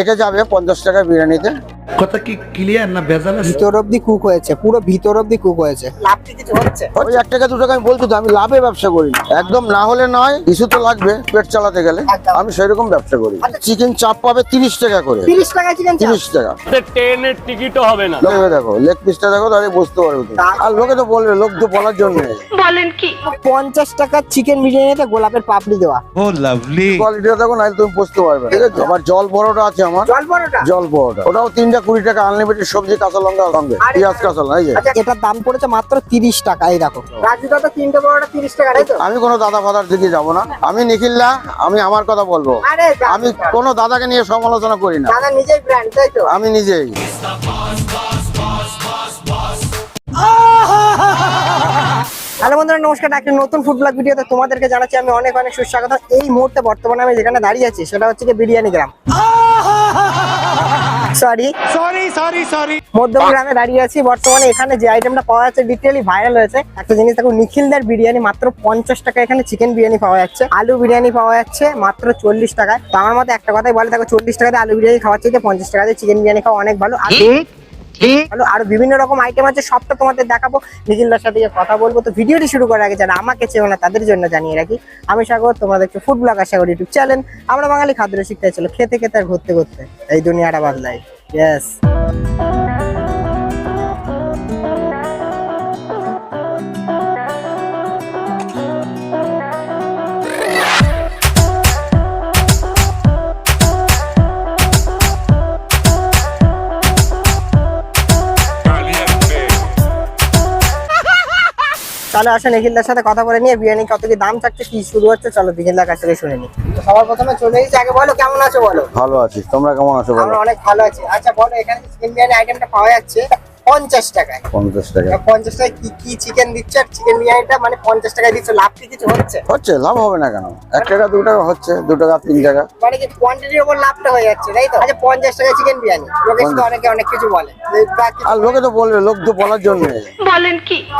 এটা যাবে পঞ্চাশ টাকা বিরিয়ানিতে। কথা কি ক্লিয়ার না ভেজাল আছে? ভিতর অব্দি কুক হয়েছে পুরো ভিতর অব্দি কুক হয়েছে। লাভ কি কিছু হচ্ছে? ওই এক টাকা দু টাকা আমি বলছি আমি লাভে ব্যবসা করি না। একদম না হলে নয় কিছু তো লাগবে পেট চালাতে গেলে। আমি সেরকম ব্যবসা করি। চিকেন চাপ পাবে তিরিশ টাকা করে। তিরিশ টাকা চিকেন তিরিশ টাকা। ট্রেনের টিকিটও হবে না। দেখো লেগ পিসটা দেখো তাহলে বুঝতে পারবে তুমি। আর লোকে তো বলবে লোক তো বলার জন্য। পঞ্চাশ টাকার চিকেন বিরিয়ানিতে গোলাপের পাপড়ি দেওয়া। ও লাভলি কোয়ালিটিটা দেখো তুমি বুঝতে পারবে। ঠিক আছে। আবার জল বড়টা আছে আমার। জল পরোটা? জল বড়টা ওটাও তিনটা কুড়ি টাকা আনলিমিটেড সবজি কাঁচা লঙ্কা সঙ্গে পেঁয়াজ কাঁচা লঙ্কা এই যে। আচ্ছা এটার দাম পড়েছে মাত্র তিরিশ টাকা এই দেখো। রাজু দাদা তিনটে পরোটা তিরিশ টাকা আমি কোনো দাদা ফাদার দিকে যাব না। আমি নিখিল্লা আমি আমার কথা বলব। আমি কোনো দাদাকে নিয়ে সমালোচনা করি না। নিজেই ব্র্যান্ড তাই তো? আমি নিজেই। হ্যালো বন্ধুরা নমস্কার। একটা নতুন ফুড ব্লগ ভিডিওতে তোমাদেরকে জানাচ্ছি আমি অনেক অনেক সুস্বাগত এই মুহূর্তে বর্তমানে আমি যেখানে দাঁড়িয়ে আছি সেটা হচ্ছে কি বিরিয়ানি গ্রাম। সরি সরি সরি সরি মধ্যম গ্রামে দাঁড়িয়ে আছি। বর্তমানে এখানে যে আইটেমটা পাওয়া যাচ্ছে ডিটেলি ভাইরাল হয়েছে। একটা জিনিস দেখো নিখিলদার বিরিয়ানি মাত্র পঞ্চাশ টাকা এখানে চিকেন বিরিয়ানি পাওয়া যাচ্ছে। আলু বিরিয়ানি পাওয়া যাচ্ছে মাত্র চল্লিশ টাকায়। তো আমার মতে একটা কথাই বলে দেখো চল্লিশ টাকাতে আলু বিরিয়ানি খাওয়ার চাইতে পঞ্চাশ টাকাতে চিকেন বিরিয়ানি খাওয়া অনেক ভালো। আর ভালো আরও বিভিন্ন রকম আইটেম আছে, সবটা তোমাদের দেখাবো। নিখিলদার সাথে কথা বলব। তো ভিডিওটি শুরু করার আগে যারা আমাকে চেয়েও না, তাদের জন্য জানিয়ে রাখি, আমি সাগর, তোমাদেরকে ফুড ব্লগ আশা করি ইউটিউব চ্যানেল আমরা বাঙালি খাদ্য শিখতে চলো, খেতে খেতে আর ঘুরতে ঘুরতে, এই দুনিয়াটা বাদলাই। ইয়েস চলো আসো নিখিলদার সাথে কথা বলে নিয়ে বিরিয়ানি কত কি দাম থাকছে কি শুরু হচ্ছে চলো নিখিলদার কাছ থেকে শুনে নি সবার প্রথমে চলে এসেছি আগে বলো কেমন আছো বলো? ভালো আছি। তোমরা কেমন আছো বলো? আমরা অনেক ভালো আছি। আচ্ছা বলো এখানে চিকেন বিরিয়ানি আইটেমটা পাওয়া যাচ্ছে। পঞ্চাশ টাকায়। পঞ্চাশ টাকা। পঞ্চাশ টাকায় কি কি চিকেন দিচ্ছে? আর চিকেন বিরিয়ানিটা মানে পঞ্চাশ টাকায় দিচ্ছে লাভ কি কিছু হচ্ছে? হচ্ছে লাভ হবে না কেন? এক টাকা দু টাকা হচ্ছে দু টাকা তিন টাকা। মানে কি কোয়ান্টিটির উপর লাভটা হয়ে যাচ্ছে তাই তো? আচ্ছা পঞ্চাশ টাকা চিকেন বিরিয়ানি। লোকে তো অনেকে অনেক কিছু বলে। আর লোকে তো বলবে লোক তো বলার জন্য।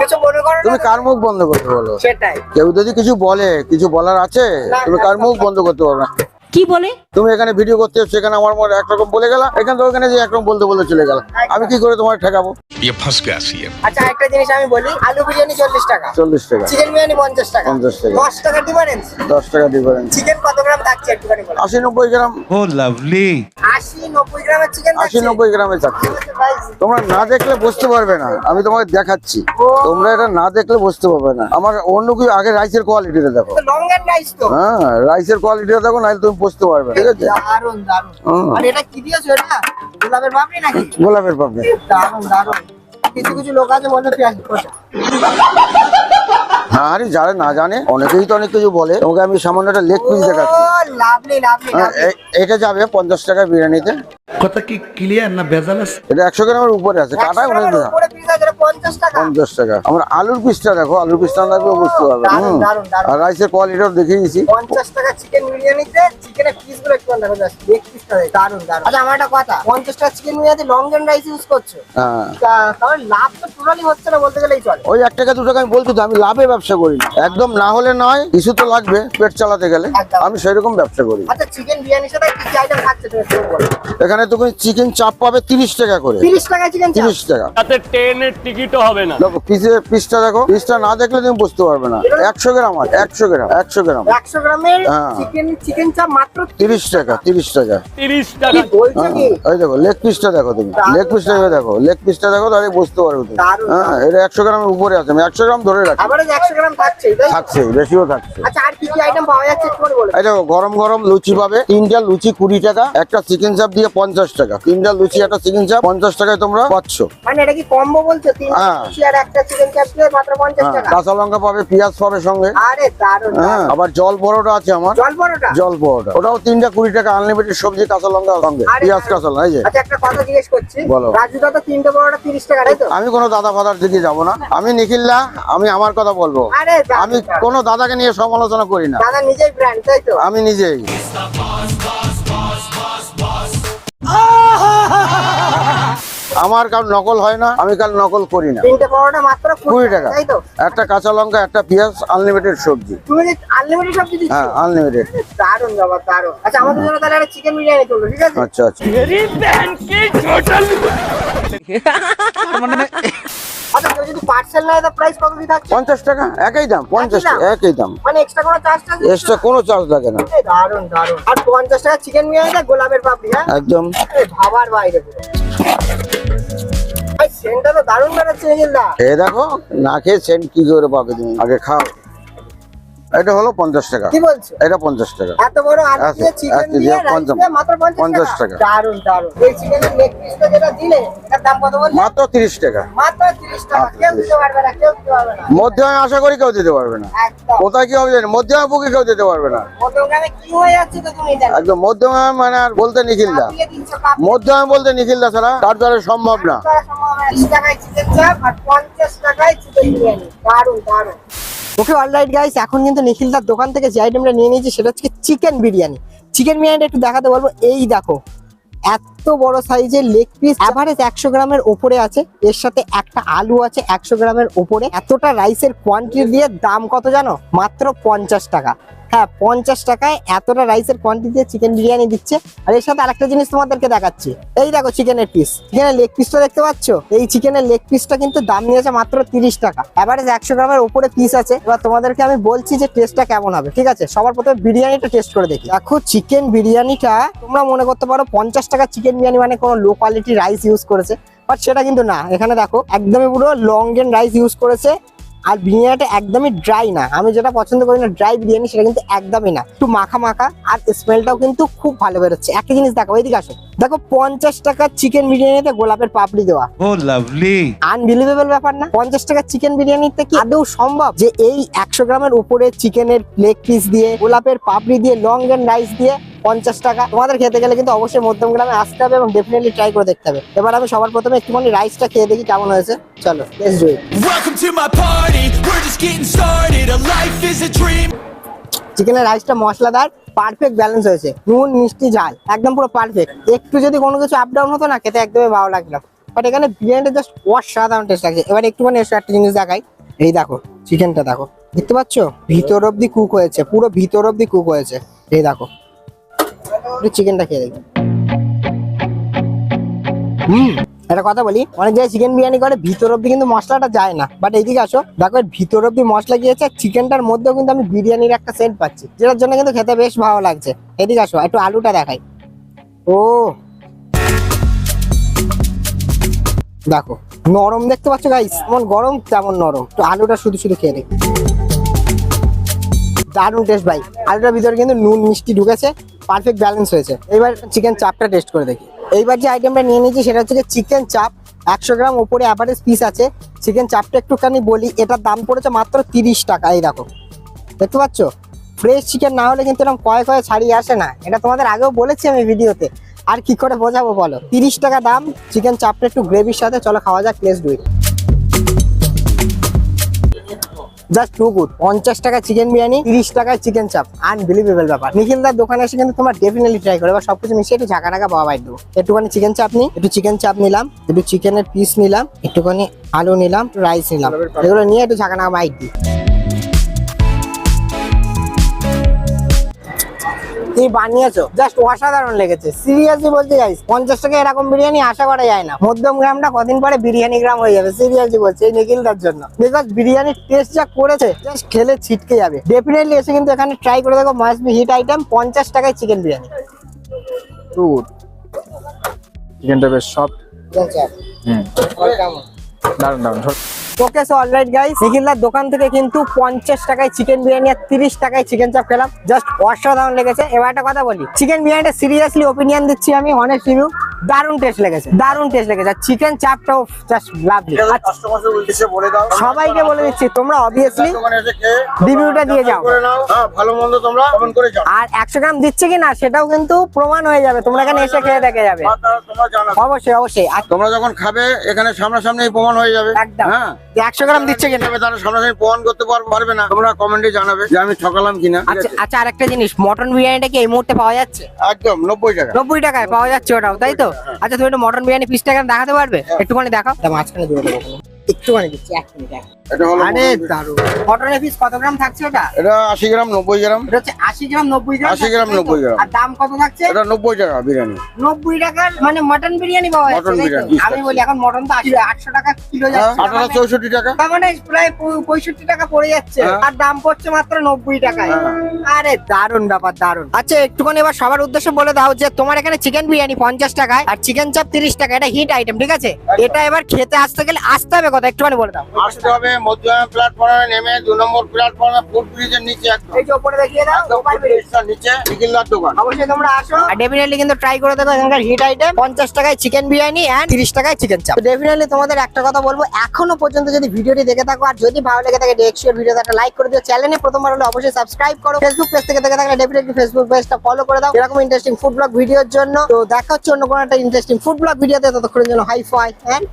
কিছু মনে করো তুমি কার মুখ বন্ধ করতে বলো? সেটাই। কেউ যদি কিছু বলে কিছু বলার আছে তুমি কার মুখ বন্ধ করতে পারবে না। কি বলে? তুমি এখানে ভিডিও করতে এসছো এখানে আমার মনে একরকম বলে গেল এখান থেকে ওখানে যে একরকম বলতে বলে চলে গেল। আচ্ছা। আমি কি করে তোমার ঠেকাবো? আচ্ছা একটা জিনিস আমি বলি আলু বিরিয়ানি চল্লিশ টাকা। চল্লিশ টাকা। চিকেন বিরিয়ানি পঞ্চাশ টাকা। পঞ্চাশ টাকা। দশ টাকা ডিফারেন্স দশ টাকা ডিফারেন্স চিকেন কত গ্রাম থাকছে একটুখানি বলো। আশি নব্বই গ্রাম। ও লাভলি। আশি নব্বই গ্রামের চিকেন থাকছে? 80 90 গ্রামে থাকছে। আচ্ছা, তোমরা না দেখলে বুঝতে পারবে না। আমি তোমাকে দেখাচ্ছি। তোমরা এটা না দেখলে বুঝতে পারবে না। আমার অন্য কিছু আগে রাইসের কোয়ালিটিটা দেখো। লং এন্ড রাইস তো। হ্যাঁ রাইসের কোয়ালিটিটা দেখো নাহলে তুমি বুঝতে পারবে ঠিক আছে। দারুণ দারুণ আর এটা কি দিয়েছ এটা? গোলাপের পাপড়ি নাকি? গোলাপের পাপড়ি। দারুণ দারুণ কিছু কিছু লোক আছে বলে পেঁয়াজ কষা। হ্যাঁ আরে যারা না জানে অনেকেই তো অনেক কিছু বলে। তোমাকে আমি সামান্য একটা লেগ পিস দেখাচ্ছি। হ্যাঁ, এটা যাবে পঞ্চাশ টাকা বিরিয়ানিতে। কথা কি ক্লিয়ার না ভেজাল এটা একশো গ্রামের উপরে আছে। কাটায় অনেক। পঞ্চাশ টাকা। পঞ্চাশ টাকা। আমার আলুর পিসটা দেখো আলুর পিসটা বুঝতে পারবে। আর রাইসের কোয়ালিটিও দেখিয়ে দিয়েছি পঞ্চাশ টাকা চিকেন বিরিয়ানিতে চিকেনের পিসগুলো একটু দেখো লেগ পিসটা দারুণ দারুণ আচ্ছা আমার একটা কথা পঞ্চাশ টাকা চিকেন বিরিয়ানিতে লং রাইস ইউজ করছ? হ্যাঁ। তাহলে লাভ তো টোটালি হচ্ছে না বলতে গেলেই চলে। ওই এক টাকা দু টাকা আমি বলছি তো আমি লাভে ব্যবসা করি না। একদম না হলে নয় কিছু তো লাগবে পেট চালাতে গেলে। আমি সেরকম ব্যবসা করি। আচ্ছা চিকেন বিরিয়ানির সাথে কি কি আইটেম থাকছে তুমি এখানে তুমি চিকেন চাপ পাবে তিরিশ টাকা করে। তিরিশ টাকা চিকেন তিরিশ টাকা। তাতে ট্রেনের টিকিটও হবে না। দেখো পিসের পিসটা দেখো পিসটা না দেখলে তুমি বুঝতে পারবে না। একশো গ্রাম আছে একশো গ্রাম একশো গ্রাম। একশো গ্রামের হ্যাঁ। চিকেন চিকেন চাপ মাত্র তিরিশ টাকা তিরিশ টাকা। তিরিশ কি টাকা বলছো হ্যাঁ, কি ওই দেখো লেগ পিসটা দেখো তুমি। লেগ পিসটা দেখো লেগ পিসটা দেখো তাহলে বুঝতে পারবে তুমি। হ্যাঁ এটা একশো গ্রামের উপরে আছে আমি একশো গ্রাম ধরে রাখি আবার একশো গ্রাম থাকছে তাই থাকছে বেশিও থাকছে। আচ্ছা আর কি কি আইটেম পাওয়া যাচ্ছে একটু করে বলো। এই দেখো গরম গরম লুচি পাবে তিনটা লুচি কুড়ি টাকা একটা চিকেন চাপ দিয়ে পঞ্চাশ টাকা। তিনটা লুচি একটা চিকেন চাপ পঞ্চাশ টাকায় তোমরা পাচ্ছ। মানে এটা কি কম্বো বলছো হ্যাঁ। লুচি আর একটা চিকেন চাপ মাত্র পঞ্চাশ হ্যাঁ, টাকা? কাঁচা লঙ্কা পাবে পেঁয়াজ পাবে সঙ্গে। আরে দারুণ হ্যাঁ আবার জল বড়টা আছে আমার। জল পরোটা? জল বড়টা ওটাও তিনটা কুড়ি টাকা আনলিমিটেড সবজি কাঁচা লঙ্কা সঙ্গে। পেঁয়াজ কাঁচা লঙ্কা এই যে। আচ্ছা একটা কথা জিজ্ঞেস করছি। বলো। রাজু দাদা তিনটে পরোটা তিরিশ টাকা তাই তো? আমি কোনো দাদা ফাদার দিকে যাব না। আমি নিখিল্লা আমি আমার কথা বলব। আমি। কোনো দাদাকে নিয়ে সমালোচনা করি না। দাদা নিজেই ব্র্যান্ড তাই তো? আমি নিজেই। আমার কারণ নকল হয় না আমি কাল নকল করি না। তিনটে পরোটা মাত্র কুড়ি টাকা তাই তো? একটা কাঁচা লঙ্কা একটা পেঁয়াজ আনলিমিটেড সবজি। তুমি আনলিমিটেড সবজি দিচ্ছ? হ্যাঁ আনলিমিটেড দারুণ বাবা দারুণ আচ্ছা আমাদের জন্য তাহলে একটা চিকেন বিরিয়ানি করল ঠিক আছে? আচ্ছা আচ্ছা। আচ্ছা কেউ যদি পার্সেল নেয় প্রাইস কত কি থাকছে? পঞ্চাশ টাকা একই দাম পঞ্চাশ দাম? টাকা একই দাম। মানে এক্সট্রা কোনো চার্জ এক্সট্রা কোনো চার্জ লাগে না। দারুণ দারুণ আর পঞ্চাশ টাকা চিকেন বিরিয়ানিটা গোলাপের পাপড়ি হ্যাঁ? একদম। ভাবার বাইরে পুরো। সেন্টটা তো দারুণ নিখিলদা। খেয়ে দেখো, না খেয়ে সেন্ট কি করে পাবে তুমি? আগে খাও। এটা হলো পঞ্চাশ টাকা। কি বলছো? এটা পঞ্চাশ টাকা। এত বড় চিকেন দিয়ে পঞ্চাশ- মাত্র পঞ্চাশ টাকা। দারুণ দারুণ এই চিকেনের লেগ পিসটা যেটা দিলে এটার দাম কত বললে? মাত্র তিরিশ টাকা। মাত্র 30 টাকা। কেউ দিতে পারবে না কেউ দিতে পারবে না। মধ্যে আমি আশা করি কেউ দিতে পারবে না। কোথায় কি হবে জানি মধ্যে আমি বুকে কেউ দিতে পারবে না। হয়ে একদম মধ্যম মানে আর বলতে নিখিলদা মধ্যম বলতে নিখিলদা ছাড়া তার দ্বারা সম্ভব না। করা সম্ভব না। 30 টাকায় চিকেন চাপ আর 50 টাকায় চিকেন বিরিয়ানি। দারুণ দারুণ ওকে অলরাইট গাইস এখন কিন্তু নিখিলদার দোকান থেকে যে আইটেমটা নিয়ে নিয়েছি, সেটা হচ্ছে চিকেন বিরিয়ানি। চিকেন বিরিয়ানি একটু দেখাতে বলব। এই দেখো, এত বড় সাইজের লেগ পিস অ্যাভারেজ একশো গ্রামের ওপরে আছে। এর সাথে একটা আলু আছে একশো গ্রামের ওপরে। এতটা রাইসের কোয়ান্টিটি দিয়ে দাম কত জানো? মাত্র পঞ্চাশ টাকা। হ্যাঁ পঞ্চাশ টাকায় এতটা রাইসের কোয়ান্টিটি দিয়ে চিকেন বিরিয়ানি দিচ্ছে। আর এর সাথে আরেকটা জিনিস তোমাদেরকে দেখাচ্ছি। এই দেখো চিকেনের পিস চিকেনের লেগ পিসটা দেখতে পাচ্ছ? এই চিকেনের লেগ পিসটা কিন্তু দাম নিয়েছে মাত্র তিরিশ টাকা। এভারেজ একশো গ্রামের উপরে পিস আছে। এবার তোমাদেরকে আমি বলছি যে টেস্টটা কেমন হবে, ঠিক আছে? সবার প্রথমে বিরিয়ানিটা টেস্ট করে দেখি। দেখো চিকেন বিরিয়ানিটা, তোমরা মনে করতে পারো, পঞ্চাশ টাকা চিকেন বিরিয়ানি মানে কোনো লো কোয়ালিটি রাইস ইউজ করেছে। বাট সেটা কিন্তু না। এখানে দেখো, একদমই পুরো লং এন্ড রাইস ইউজ করেছে। আর বিরিয়ানিটা একদমই ড্রাই না। আমি যেটা পছন্দ করি না ড্রাই বিরিয়ানি, সেটা কিন্তু একদমই না। একটু মাখা মাখা আর স্মেলটাও কিন্তু খুব ভালো বেরোচ্ছে। একটা জিনিস দেখো এইদিকে আসো। দেখো পঞ্চাশ টাকার চিকেন বিরিয়ানিতে গোলাপের পাপড়ি দেওয়া। ও লাভলি। আনবিলিভেবল ব্যাপার না? পঞ্চাশ টাকার চিকেন বিরিয়ানিতে কি আদৌ সম্ভব? যে এই একশো গ্রামের উপরে চিকেনের লেগ পিস দিয়ে গোলাপের পাপড়ি দিয়ে লং এন্ড রাইস দিয়ে পঞ্চাশ টাকা। তোমাদের খেতে গেলে কিন্তু অবশ্যই মধ্যম গ্রামে আসতে হবে এবং ডেফিনেটলি ট্রাই করে দেখতে হবে। এবার আমি সবার প্রথমে একটুখানি রাইসটা খেয়ে দেখি কেমন হয়েছে। চলো লেটস ডু ইট. চিকেনের রাইসটা মশলাদার পারফেক্ট ব্যালেন্স হয়েছে। নুন, মিষ্টি, ঝাল, একদম পুরো পারফেক্ট একটু যদি কোনো কিছু আপ ডাউন হতো না, খেতে একদমই ভালো লাগল। বাট এখানে বিরিয়ানিটা জাস্ট অসাধারণ টেস্ট লাগছে। এবার একটুখানি এসে একটা জিনিস দেখাই। এই দেখো চিকেনটা দেখো। দেখতে পাচ্ছ? ভিতর অব্দি কুক হয়েছে। পুরো ভিতর অব্দি কুক হয়েছে। এই দেখো। চিকেনটা খেয়ে দেখি। হুম। একটা কথা বলি, অনেক জায়গায় চিকেন বিরিয়ানি করে, ভিতর অব্দি কিন্তু মশলাটা যায় না। বাট এইদিকে আসো, দেখো এর ভিতর অব্দি মশলা গিয়েছে চিকেনটার মধ্যেও কিন্তু আমি বিরিয়ানির একটা সেন্ট পাচ্ছি। যেটার জন্য কিন্তু খেতে বেশ ভালো লাগছে। এদিকে আসো, একটু আলুটা দেখাই। ও। দেখো, নরম দেখতে পাচ্ছ গাইস যেমন গরম, তেমন নরম। তো আলুটা শুধু শুধু খেয়ে দেখি। দারুণ টেস্ট ভাই। আলুটার ভিতরে কিন্তু নুন, মিষ্টি ঢুকেছে পারফেক্ট ব্যালেন্স হয়েছে। এবার চিকেন চাপটা টেস্ট করে দেখি। এইবার যে আইটেমটা নিয়ে নিয়েছি সেটা হচ্ছে চিকেন চাপ একশো গ্রাম ওপরে অ্যাভারেজ পিস আছে। চিকেন চাপটা একটুখানি বলি, এটার দাম পড়েছে মাত্র তিরিশ টাকা, এই দেখো। দেখতে পাচ্ছ? ফ্রেশ চিকেন না হলে কিন্তু এরকম কয়েক কয়ে ছাড়িয়ে আসে না। এটা তোমাদের আগেও বলেছি আমি ভিডিওতে। আর কি করে বোঝাবো বলো? তিরিশ টাকা দাম চিকেন চাপটা একটু গ্রেভির সাথে, চলো খাওয়া যাক place do it just too good পঞ্চাশ টাকা চিকেন বিরিয়ানি তিরিশ টাকায় চিকেন চাপ আনবিলিভেবল ব্যাপার। নিখিলদার দোকানে এসে কিন্তু তোমার ডেফিনেটলি ট্রাই করে। এবার সবকিছু মিশিয়ে একটু ঝাঁকা টাকা পাওয়া বাইর দেবো। একটুখানি চিকেন চাপ নিই একটু চিকেন চাপ নিলাম একটু চিকেনের পিস নিলাম একটুখানি আলু নিলাম রাইস নিলাম। এগুলো নিয়ে একটু ঝাঁকা টাকা বাইর দিই। তুমি বানিয়েছো? জাস্ট অসাধারণ লেগেছে। সিরিয়াসলি বলতে যাইস পঞ্চাশ টাকা এরকম বিরিয়ানি আশা করা যায় না। মধ্যম গ্রামটা কদিন পরে বিরিয়ানি গ্রাম হয়ে যাবে। সিরিয়াসলি বলছে এই নিখিলদার জন্য। বিকজ বিরিয়ানির টেস্ট যা করেছে জাস্ট খেলে ছিটকে যাবে। ডেফিনেটলি এসে কিন্তু এখানে ট্রাই করে দেখো মাস্ট বি হিট আইটেম পঞ্চাশ টাকায় চিকেন বিরিয়ানি। চিকেনটা বেশ সফট হুম। দারুণ দারুণ ওকে সো অলরাইট গাইস নিখিলদার দোকান থেকে কিন্তু পঞ্চাশ টাকায় চিকেন বিরিয়ানি আর তিরিশ টাকায় চিকেন চাপ খেলাম। জাস্ট অসাধারণ লেগেছে। এবার একটা কথা বলি চিকেন বিরিয়ানিটা সিরিয়াসলি ওপিনিয়ন দিচ্ছি আমি অনেক রিভিউ দারুণ টেস্ট লেগেছে দারুণ টেস্ট লেগেছে। আর চিকেন চাপটাও জাস্ট লাভলি সবাইকে বলে দিচ্ছি তোমরা অবভিয়াসলি রিভিউটা দিয়ে যাও। করে নাও। হ্যাঁ ভালো মন্দ তোমরা কমেন্ট করে যাও। আর একশো গ্রাম দিচ্ছে কি না সেটাও কিন্তু প্রমাণ হয়ে যাবে। তোমরা এখানে এসে খেয়ে দেখে যাবে। আর অবশ্যই অবশ্যই। আর তোমরা যখন খাবে এখানে সামনাসামনি প্রমাণ হয়ে যাবে। একদম। হ্যাঁ। একশো গ্রাম দিচ্ছে কিনা। তবে তারা সামনাসামনি প্রমাণ করতে পারবে না তোমরা কমেন্টে জানাবে যে আমি ঠকালাম কিনা। আচ্ছা? আচ্ছা আরেকটা জিনিস মটন বিরিয়ানিটা কি এই মুহূর্তে পাওয়া যাচ্ছে? একদম নব্বই টাকা। নব্বই টাকায় পাওয়া যাচ্ছে ওটাও তাই তো? আচ্ছা তুমি একটু মটন বিরিয়ানি পিসটা এখানে দেখাতে পারবে একটুখানি দেখাও মাঝখানে দিয়ে দেবো একটুখানি দিচ্ছি এক মিনিট এটা হলো আরে দারুণ। মটনের পিস কত গ্রাম থাকছে এটা আশি গ্রাম নব্বই গ্রাম। এটা হচ্ছে আশি গ্রাম নব্বই গ্রাম 80 গ্রাম, থাকছে, তাই তো? 90 গ্রাম। আর দাম কত থাকছে? এটা নব্বই টাকা বিরিয়ানি। নব্বই টাকার মানে মটন বিরিয়ানি পাওয়া যাচ্ছে আমি বলি এখন মটন তো টাকা কিলো হ্যাঁ, যাচ্ছে। মানে- চৌষট্টি টাকা। তার মানে প্রায় পঁয়- পঁয়ষট্টি টাকা পড়ে যাচ্ছে। হ্যাঁ। আর দাম পড়ছে মাত্র নব্বই টাকায়। আরে দারুণ ব্যাপার দারুণ আচ্ছা একটুখানি এবার সবার উদ্দেশ্যে বলে দাও যে তোমার এখানে চিকেন বিরিয়ানি পঞ্চাশ টাকায় আর চিকেন চাপ তিরিশ টাকা এটা হিট আইটেম ঠিক আছে? এটা এবার খেতে আসতে গেলে আসতে হবে কথা একটুখানি বলে দাও। আসতে হবে মধ্যমা প্ল্যাটফর্মে নেমে দু নম্বর প্ল্যাটফর্মে ফুট ব্রিজের নিচে একদম। এই যে উপরে দেখিয়ে দাও মোবাইল ফুট নিচে নিখিলদার দোকান। অবশ্যই তোমরা আসো। আর ডেফিনেটলি কিন্তু ট্রাই করে দেখো এখানকার হিট আইটেম পঞ্চাশ টাকায় চিকেন বিরিয়ানি এন্ড তিরিশ টাকায় চিকেন চাপ ডেফিনেটলি তোমাদের একটা কথা বলব এখনও পর্যন্ত যদি ভিডিওটি দেখে থাকো আর যদি ভালো লেগে থাকে ডেক্সিওর ভিডিওতে একটা লাইক করে দিও। চ্যানেলে প্রথমবার হলে অবশ্যই সাবস্ক্রাইব করো। ফেসবুক পেজ থেকে দেখে থাকলে ডেফিনেটলি ফেসবুক পেজটা ফলো করে দাও। এরকম ইন্টারেস্টিং ফুড ব্লগ ভিডিওর জন্য। তো দেখা হচ্ছে অন্য কোনো একটা ইন্টারেস্টিং ফুড ব্লগ ভিডিওতে ততক্ষণের জন্য হাই ফাই এন্ড